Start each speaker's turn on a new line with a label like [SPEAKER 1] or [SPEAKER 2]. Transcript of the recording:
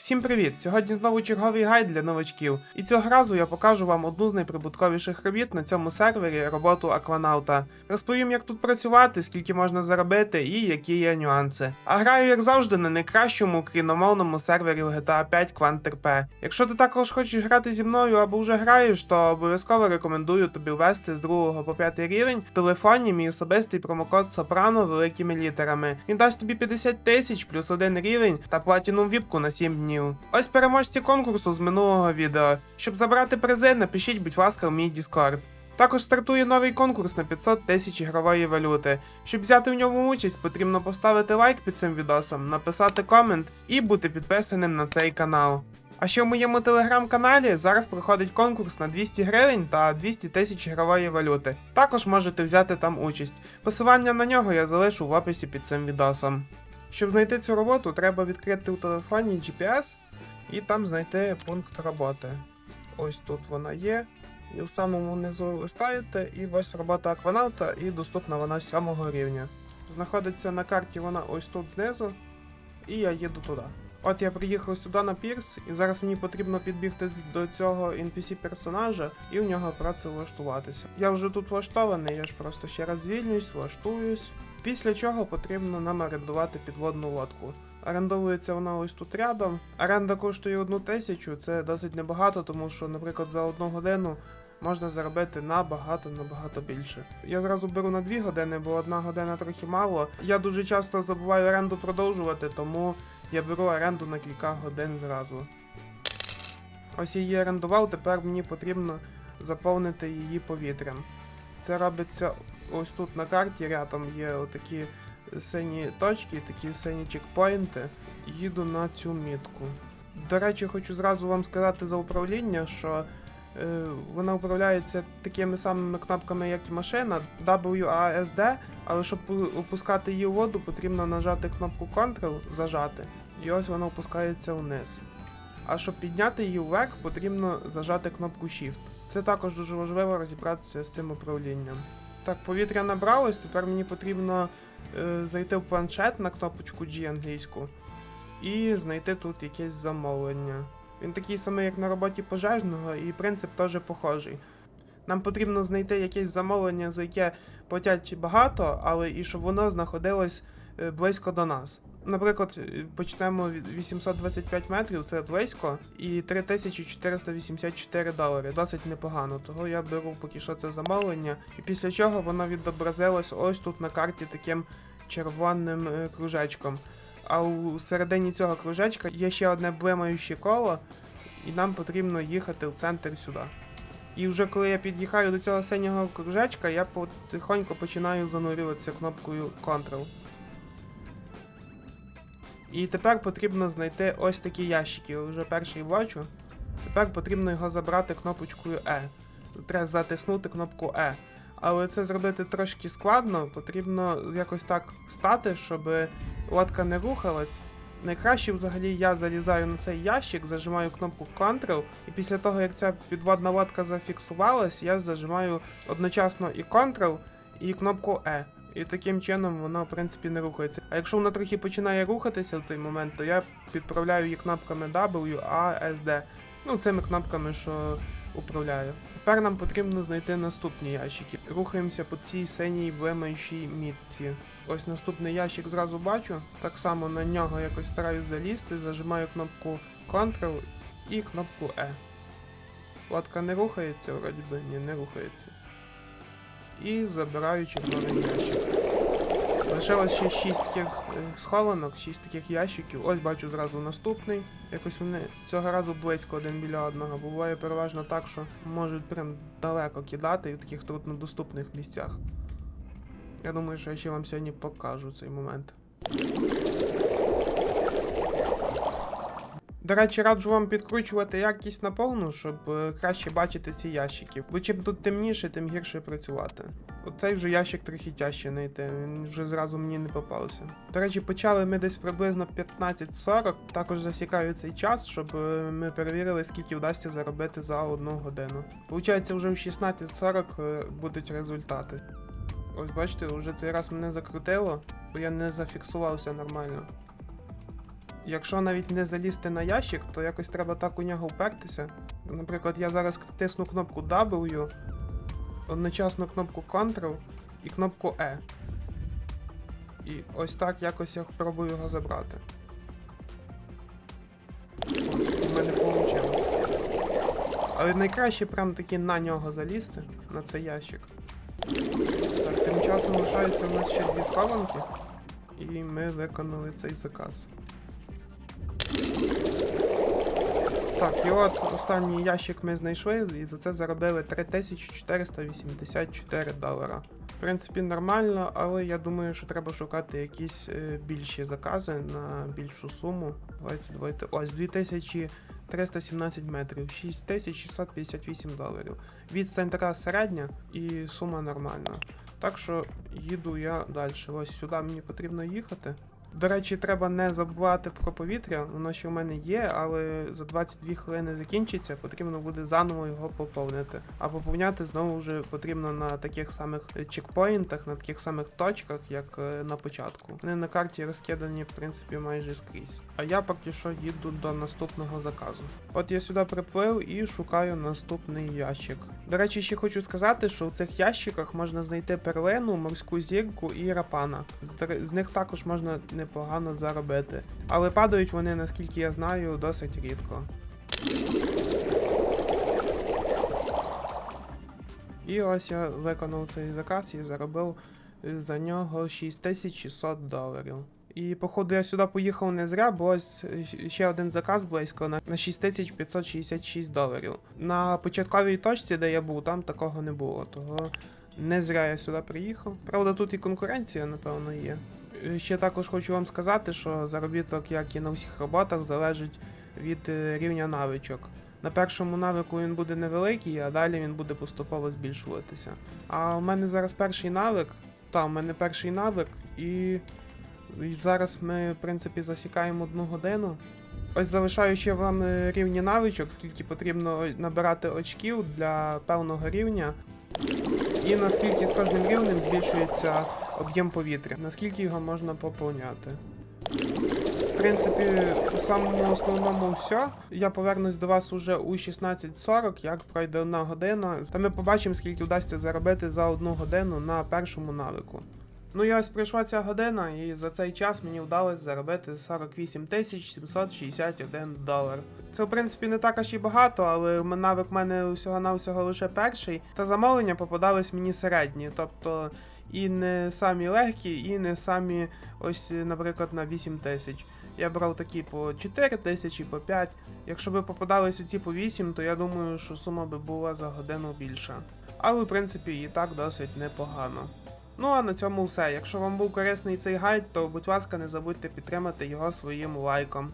[SPEAKER 1] Всім привіт! Сьогодні знову черговий гайд для новачків. І цього разу я покажу вам одну з найприбутковіших робіт на цьому сервері роботу Акванаута. Розповім, як тут працювати, скільки можна заробити і які є нюанси. А граю, як завжди, на найкращому україномовному сервері GTA 5 QuantRP. Якщо ти також хочеш грати зі мною або вже граєш, то обов'язково рекомендую тобі ввести з 2 по 5 рівень в телефоні мій особистий промокод Сопрано великими літерами. Він дасть тобі 50 тисяч плюс один рівень та платіну віпку на 7 днів. Ось переможці конкурсу з минулого відео. Щоб забрати призи, напишіть, будь ласка, в мій Discord. Також стартує новий конкурс на 500 тисяч ігрової валюти. Щоб взяти в ньому участь, потрібно поставити лайк під цим відосом, написати комент і бути підписаним на цей канал. А ще в моєму телеграм-каналі зараз проходить конкурс на 200 гривень та 200 тисяч ігрової валюти. Також можете взяти там участь. Посилання на нього я залишу в описі під цим відосом. Щоб знайти цю роботу, треба відкрити у телефоні GPS і там знайти пункт роботи. Ось тут вона є. І в самому низу листаєте, і ось робота акванавта, і доступна вона з 7 рівня. Знаходиться на карті вона ось тут знизу, і я їду туди. От я приїхав сюди на пірс, і зараз мені потрібно підбігти до цього NPC персонажа і в нього працевлаштуватися. Я вже тут влаштований, я ж просто ще раз звільнююсь, влаштуюсь. Після чого потрібно нам орендувати підводну лодку. Орендовується вона ось тут рядом. Оренда коштує одну тисячу, це досить небагато, тому що, наприклад, за одну годину можна заробити набагато набагато більше. Я зразу беру на дві години, бо одна година трохи мало. Я дуже часто забуваю оренду продовжувати, тому я беру оренду на кілька годин зразу. Ось я її орендував, тепер мені потрібно заповнити її повітрям. Це робиться ось тут на карті рядом є отакі сині точки, такі сині чекпоінти. Їду на цю мітку. До речі, хочу зразу вам сказати за управління, що е, вона управляється такими самими кнопками, як і машина, WASD, але щоб опускати її у воду, потрібно нажати кнопку Ctrl, зажати, і ось вона опускається вниз. А щоб підняти її вверх, потрібно зажати кнопку Shift. Це також дуже важливо розібратися з цим управлінням. Так, повітря набралось, тепер мені потрібно е, зайти в планшет на кнопочку G англійську і знайти тут якесь замовлення. Він такий самий, як на роботі пожежного, і принцип теж похожий. Нам потрібно знайти якесь замовлення, за яке платять багато, але і щоб воно знаходилось близько до нас. Наприклад, е, почнемо від 825 метрів, це близько, і 3484 долари. Досить непогано. Того я беру поки що це замовлення, і після чого воно відобразилось ось тут на карті таким червоним е, кружечком. А у середині цього кружечка є ще одне блимаюче коло, і нам потрібно їхати в центр сюди. І вже коли я під'їхаю до цього синього кружечка, я потихоньку починаю занурюватися кнопкою Ctrl. І тепер потрібно знайти ось такі ящики. Я Вже перший бачу. Тепер потрібно його забрати кнопочкою E. Треба затиснути кнопку E. Але це зробити трошки складно, потрібно якось так стати, щоб лодка не рухалась. Найкраще взагалі я залізаю на цей ящик, зажимаю кнопку Ctrl, і після того, як ця підводна лодка зафіксувалась, я зажимаю одночасно і Ctrl, і кнопку E. І таким чином вона, в принципі, не рухається. А якщо вона трохи починає рухатися в цей момент, то я підправляю її кнопками W, A, S, D. Ну, цими кнопками, що управляю. Тепер нам потрібно знайти наступні ящики. Рухаємося по цій синій блимаючій мітці. Ось наступний ящик зразу бачу. Так само на нього якось стараюсь залізти, зажимаю кнопку Ctrl і кнопку E. Лодка не рухається, вроді би, ні, не рухається. І забираю червоний ящик. Лишилось ще 6 таких е, схованок, 6 таких ящиків. Ось бачу зразу наступний. Якось вони цього разу близько один біля одного. Буває переважно так, що можуть прям далеко кидати і в таких труднодоступних місцях. Я думаю, що я ще вам сьогодні покажу цей момент. До речі, раджу вам підкручувати якість на повну, щоб е, краще бачити ці ящики. Бо чим тут темніше, тим гірше працювати. Оцей вже ящик трохи тяжче знайти, він вже зразу мені не попався. До речі, почали ми десь приблизно 15.40, також засікаю цей час, щоб е, ми перевірили, скільки вдасться заробити за одну годину. Получається, вже в 16.40 е, будуть результати. Ось бачите, вже цей раз мене закрутило, бо я не зафіксувався нормально. Якщо навіть не залізти на ящик, то якось треба так у нього впертися. Наприклад, я зараз тисну кнопку W, одночасно кнопку Ctrl і кнопку E. І ось так якось я спробую його забрати. У мене вийшло. Але найкраще прям таки на нього залізти, на цей ящик. Так, тим часом лишаються у нас ще дві схованки, і ми виконали цей заказ. Так, і от останній ящик ми знайшли, і за це заробили 3484 долара. В принципі, нормально, але я думаю, що треба шукати якісь е, більші закази на більшу суму. Давайте, давайте. Ось 2317 метрів, 6658 доларів. Відстань така середня і сума нормальна. Так що їду я далі. Ось сюди мені потрібно їхати. До речі, треба не забувати про повітря, воно ще в мене є, але за 22 хвилини закінчиться, потрібно буде заново його поповнити. А поповняти знову вже потрібно на таких самих чекпоінтах, на таких самих точках, як е, на початку. Вони на карті розкидані, в принципі, майже скрізь. А я поки що їду до наступного заказу. От я сюди приплив і шукаю наступний ящик. До речі, ще хочу сказати, що в цих ящиках можна знайти перлину, морську зірку і рапана. З, них також можна непогано заробити. Але падають вони, наскільки я знаю, досить рідко. І ось я виконав цей заказ і заробив за нього 6600 доларів. І походу я сюди поїхав не зря, бо е, ще один заказ близько на на 6566 доларів. На початковій точці, де я був, там такого не було. Того не зря я сюди приїхав. Правда, тут і конкуренція, напевно, є. Е, Ще також хочу вам сказати, що заробіток, як і на всіх роботах, залежить від е, рівня навичок. На першому навику він буде невеликий, а далі він буде поступово збільшуватися. А у мене зараз перший навик. Та, у мене перший навик, і, і зараз ми, в принципі, засікаємо одну годину. Ось залишаю ще вам е, рівні навичок, скільки потрібно набирати очків для певного рівня. І наскільки з кожним рівнем збільшується об'єм повітря, наскільки його можна поповняти. В принципі, по самому основному все. Я повернусь до вас уже у 16.40, як пройде одна година. Та ми побачимо, скільки вдасться заробити за одну годину на першому навику. Ну і ось прийшла ця година, і за цей час мені вдалося заробити 48 тисяч 761 долар. Це в принципі не так аж і багато, але навик в мене усього навсього лише перший. Та замовлення попадались мені середні, тобто і не самі легкі, і не самі ось, наприклад, на 8 тисяч. Я брав такі по 4 тисячі, по 5. Якщо би попадались ці по 8, то я думаю, що сума би була за годину більша. Але в принципі і так досить непогано. Ну а на цьому все. Якщо вам був корисний цей гайд, то будь ласка, не забудьте підтримати його своїм лайком.